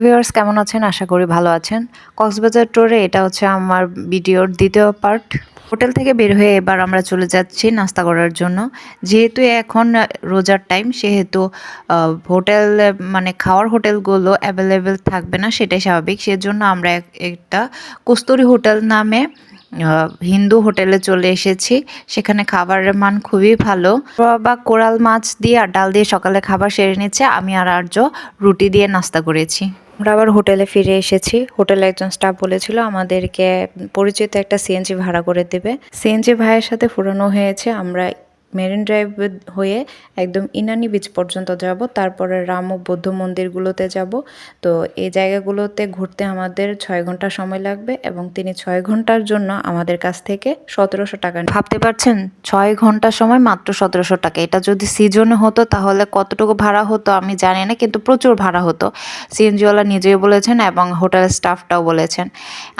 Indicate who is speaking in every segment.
Speaker 1: Viewers কেমন আছেন? আশা করি ভালো আছেন। কক্সবাজার টোরে এটা হচ্ছে আমার ভিডিওর দ্বিতীয় পার্ট হোটেল থেকে বের হয়ে এবার আমরা চলে যাচ্ছি নাস্তা করার জন্য। যেহেতু এখন রোজার টাইম সেহেতু হোটেল মানে খাওয়ার হোটেলগুলো অ্যাভেলেবেল থাকবে না, সেটাই স্বাভাবিক। সেজন্য আমরা এক- একটা কস্তুরি হোটেল নামে হিন্দু হোটেলে চলে এসেছি। সেখানে খাবারের মান খুবই ভালো। বা কোরাল মাছ দিয়ে আর ডাল দিয়ে সকালে খাবার সেরে নিচ্ছে। আমি আর আর্য রুটি দিয়ে নাস্তা করেছি। আমরা আবার হোটেলে ফিরে এসেছি। হোটেলে একজন স্টাফ বলেছিল, আমাদেরকে পরিচিত একটা সিএনজি ভাড়া করে দেবে। সিএনজি ভাইয়ের সাথে ফুরানো হয়েছে। আমরা মেরিন ড্রাইভ হয়ে একদম ইনানি বিচ পর্যন্ত যাব, তারপরে রাম ও বৌদ্ধ মন্দিরগুলোতে যাব। তো এই জায়গাগুলোতে ঘুরতে আমাদের ছয় ঘণ্টা সময় লাগবে এবং তিনি ছয় ঘণ্টার জন্য আমাদের কাছ থেকে সতেরোশো টাকা ভাবতে পারছেন? ছয় ঘণ্টা সময় মাত্র সতেরোশো টাকা। এটা যদি সিজনে হতো তাহলে কতটুকু ভাড়া হতো আমি জানি না, কিন্তু প্রচুর ভাড়া হতো। সিএনজিওয়ালা নিজেই বলেছেন এবং হোটেল স্টাফটাও বলেছেন।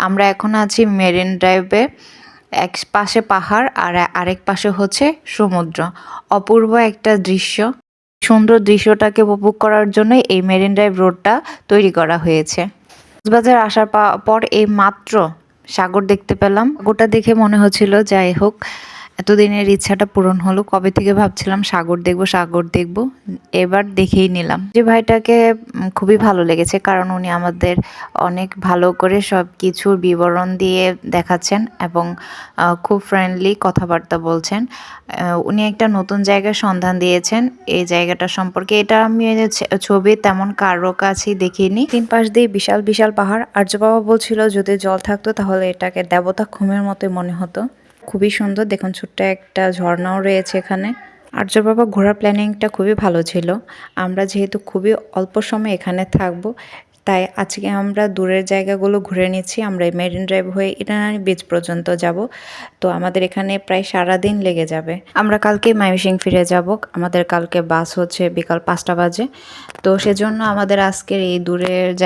Speaker 1: আমরা এখন আছি মেরিন ড্রাইভে। এক পাশে পাহাড় আর আরেক পাশে হচ্ছে সমুদ্র। অপূর্ব একটা দৃশ্য। সুন্দর দৃশ্যটাকে উপভোগ করার জন্য এই মেরিন ড্রাইভ রোডটা তৈরি করা হয়েছে। কক্সবাজার আসার পর এই মাত্র সাগর দেখতে পেলাম। গোটা দেখে মনে হচ্ছিল, যাই হোক এতদিনের ইচ্ছাটা পূরণ হলো। কবে থেকে ভাবছিলাম সাগর দেখব সাগর দেখব। এবার দেখেই নিলাম। যে ভাইটাকে খুবই ভালো লেগেছে কারণ উনি আমাদের অনেক ভালো করে সব কিছুর বিবরণ দিয়ে দেখাচ্ছেন এবং খুব ফ্রেন্ডলি কথাবার্তা বলছেন। উনি একটা নতুন জায়গার সন্ধান দিয়েছেন। এই জায়গাটা সম্পর্কে এটা আমি ছবি তেমন কারও কাছেই দেখিনি। তিন পাশ দিয়ে বিশাল বিশাল পাহাড়। আর্য বাবা বলছিল, যদি জল থাকতো তাহলে এটাকে দেবতা খুমের মতোই মনে হতো। খুবই সুন্দর। দেখুন, ছোট্ট একটা ঝর্ণাও রয়েছে এখানে। আর্য বাবা ঘোরার প্ল্যানিংটা খুবই ভালো ছিল। আমরা যেহেতু খুবই অল্প সময় এখানে থাকব, তাই আজকে আমরা দূরের জায়গাগুলো ঘুরে নিচ্ছি। আমরা মেরিন ড্রাইভ হয়ে ইটানানি বিচ পর্যন্ত যাব। তো আমাদের এখানে প্রায় সারা দিন লেগে যাবে। আমরা কালকে মাইমিসিং ফিরে যাব। আমাদের কালকে বাস হচ্ছে বিকাল পাঁচটা বাজে। তো সেজন্য আমাদের আজকের এই দূরের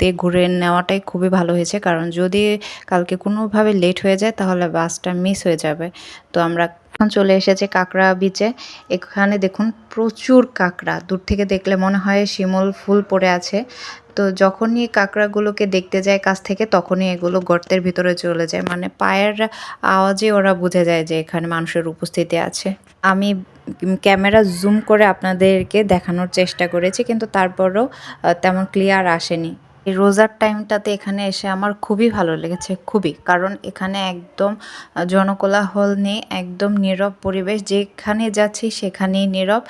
Speaker 1: জায়গাগুলোতে ঘুরে নেওয়াটাই খুবই ভালো হয়েছে। কারণ যদি কালকে কোনোভাবে লেট হয়ে যায়, তাহলে বাসটা মিস হয়ে যাবে। তো আমরা এখন চলে এসেছে কাঁকড়া বিচে এখানে দেখুন প্রচুর কাঁকড়া। দূর থেকে দেখলে মনে হয় শিমল ফুল পড়ে আছে। তো যখনই কাঁকড়াগুলোকে দেখতে যায় কাছ থেকে, তখনই এগুলো গর্তের ভিতরে চলে যায়। মানে পায়ের আওয়াজে ওরা বুঝে যায় যে এখানে মানুষের উপস্থিতি আছে। আমি ক্যামেরা জুম করে আপনাদেরকে দেখানোর চেষ্টা করেছি, কিন্তু তারপরও তেমন ক্লিয়ার আসেনি। এই রোজার টাইমটাতে এখানে এসে আমার খুবই ভালো লেগেছে, খুবই। কারণ এখানে একদম জনকোলাহল নেই, একদম নীরব পরিবেশ। যেখানে যাচ্ছি সেখানেই নীরব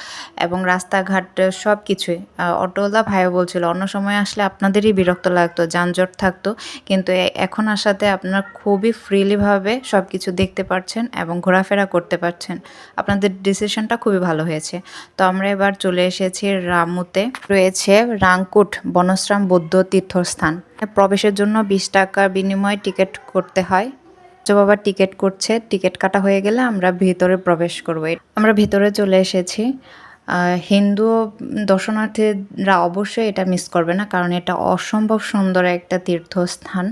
Speaker 1: এবং রাস্তাঘাট সব কিছুই অটোওয়ালা ভাইও বলছিল, অন্য সময় আসলে আপনাদেরই বিরক্ত লাগতো, যানজট থাকতো। কিন্তু এখন আসাতে আপনারা খুবই ফ্রিলিভাবে সব কিছু দেখতে পাচ্ছেন এবং ঘোরাফেরা করতে পারছেন। আপনাদের ডিসিশনটা খুবই ভালো হয়েছে। তো আমরা এবার চলে এসেছি রামুতে। রয়েছে রাংকুট বনশ্রাম, বৌদ্ধ তীর্থস্থান। প্রবেশের জন্য বিশ টাকার বিনিময়ে টিকিট করতে হয়। বাবা টিকিট করছে, টিকিট কাটা হয়ে গেলে আমরা ভিতরে প্রবেশ করব। আমরা ভিতরে চলে এসেছি। হিন্দু দর্শনার্থীরা অবশ্যই এটা মিস করবে না, কারণ এটা অসম্ভব সুন্দর একটা তীর্থস্থান।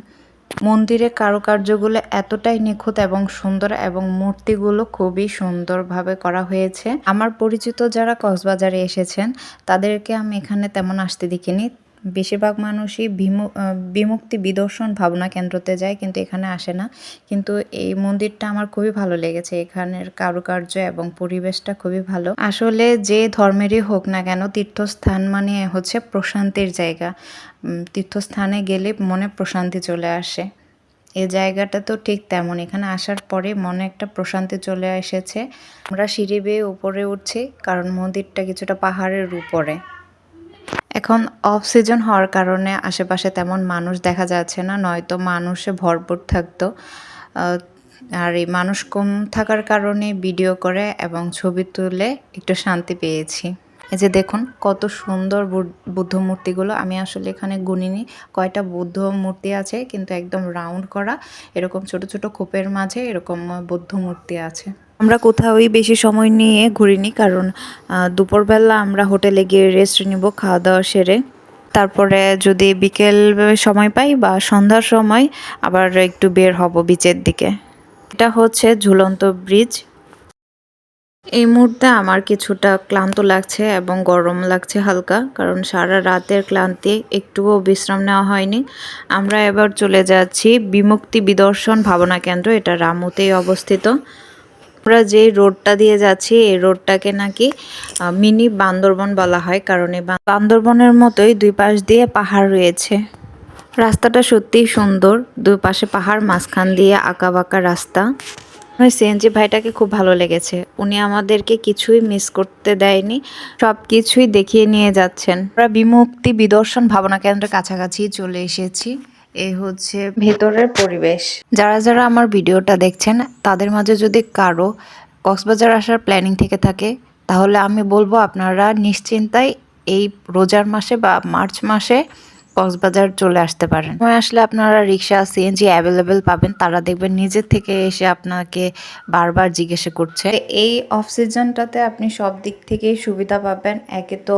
Speaker 1: মন্দিরের কারুকার্যগুলো এতটাই নিখুঁত এবং সুন্দর এবং মূর্তিগুলো খুবই সুন্দরভাবে করা হয়েছে। আমার পরিচিত যারা কক্সবাজারে এসেছেন, তাদেরকে আমি এখানে তেমন আসতে দেখিনি। বেশিরভাগ মানুষই বিমু- বিমুক্তি বিদর্শন ভাবনা কেন্দ্রতে যায়, কিন্তু এখানে আসে না। কিন্তু এই মন্দিরটা আমার খুবই ভালো লেগেছে। এখানের কারুকার্য এবং পরিবেশটা খুবই ভালো। আসলে যে ধর্মেরই হোক না কেন, তীর্থস্থান মানে হচ্ছে প্রশান্তির জায়গা। তীর্থস্থানে গেলে মনে প্রশান্তি চলে আসে। এ জায়গাটা তো ঠিক তেমন। এখানে আসার পরে মনে একটা প্রশান্তি চলে এসেছে। আমরা সিঁড়ি বেয়ে উপরে উঠছি, কারণ মন্দিরটা কিছুটা পাহাড়ের উপরে। এখন অফ সিজন হওয়ার কারণে আশেপাশে তেমন মানুষ দেখা যাচ্ছে না, নয়তো মানুষে ভরপুর থাকতো। আর এই মানুষ কম থাকার কারণে ভিডিও করে এবং ছবি তুলে একটু শান্তি পেয়েছি। এই যে দেখুন, কত সুন্দর বুদ্ধ মূর্তিগুলো, আমি আসলে এখানে গুনিনি, কয়টা বুদ্ধ মূর্তি আছে, কিন্তু একদম রাউন্ড করা, এরকম ছোট ছোট খোপের মাঝে এরকম বুদ্ধ মূর্তি আছে। আমরা কোথাওই বেশি সময় নিয়ে ঘুরিনি কারণ দুপুরবেলা আমরা হোটেলে গিয়ে রেস্ট নিব খাওয়া দাওয়া সেরে। তারপরে যদি বিকেল সময় পাই বা সন্ধ্যার সময়, আবার একটু বের হব বিচের দিকে। এটা হচ্ছে ঝুলন্ত ব্রিজ এই মুহূর্তে আমার কিছুটা ক্লান্ত লাগছে এবং গরম লাগছে হালকা, কারণ সারা রাতের ক্লান্তি একটুও বিশ্রাম নেওয়া হয়নি। আমরা এবার চলে যাচ্ছি বিমুক্তি বিদর্শন ভাবনা কেন্দ্র, এটা রামুতেই অবস্থিত। আমরা যে রোডটা দিয়ে যাচ্ছি, এই রোডটাকে নাকি মিনি বান্দরবন বলা হয়। কারণ এই বান্দরবনের মতোই দুই পাশ দিয়ে পাহাড় রয়েছে। রাস্তাটা সত্যিই সুন্দর। দুই পাশে পাহাড়, মাঝখান দিয়ে আঁকা বাঁকা রাস্তা ওই সিএনজি ভাইটাকে খুব ভালো লেগেছে। উনি আমাদেরকে কিছুই মিস করতে দেয়নি। সব কিছুই দেখিয়ে নিয়ে যাচ্ছেন। আমরা বিমুক্তি বিদর্শন ভাবনা কেন্দ্রের কাছাকাছি চলে এসেছি। এই হচ্ছে ভেতরের পরিবেশ। যারা যারা আমার ভিডিওটা দেখছেন তাদের মাঝে যদি কারও কক্সবাজার আসার প্ল্যানিং থেকে থাকে তাহলে আমি বলব আপনারা নিশ্চিন্তায় এই রোজার মাসে বা মার্চ মাসে কক্সবাজার চলে আসতে পারেন। আসলে আপনারা রিক্সা সিএনজি অ্যাভেলেবেল পাবেন। তারা দেখবেন নিজের থেকে এসে আপনাকে বারবার জিজ্ঞাসা করছে। এই অফ সিজনটাতে আপনি সব দিক থেকেই সুবিধা পাবেন। একে তো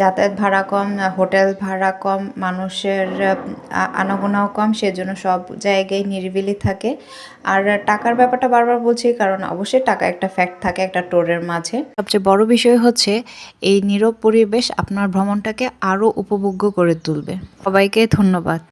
Speaker 1: যাতায়াত ভাড়া কম হোটেল ভাড়া কম মানুষের আনাগোনাও কম সেজন্য সব জায়গায় নিরিবিলি থাকে। আর টাকার ব্যাপারটা বারবার বলছি কারণ অবশ্যই টাকা একটা ফ্যাক্ট থাকে একটা টোরের মাঝে। সবচেয়ে বড় বিষয় হচ্ছে এই নীরব পরিবেশ আপনার ভ্রমণটাকে আরও উপভোগ্য করে তুলবে। সবাইকে ধন্যবাদ।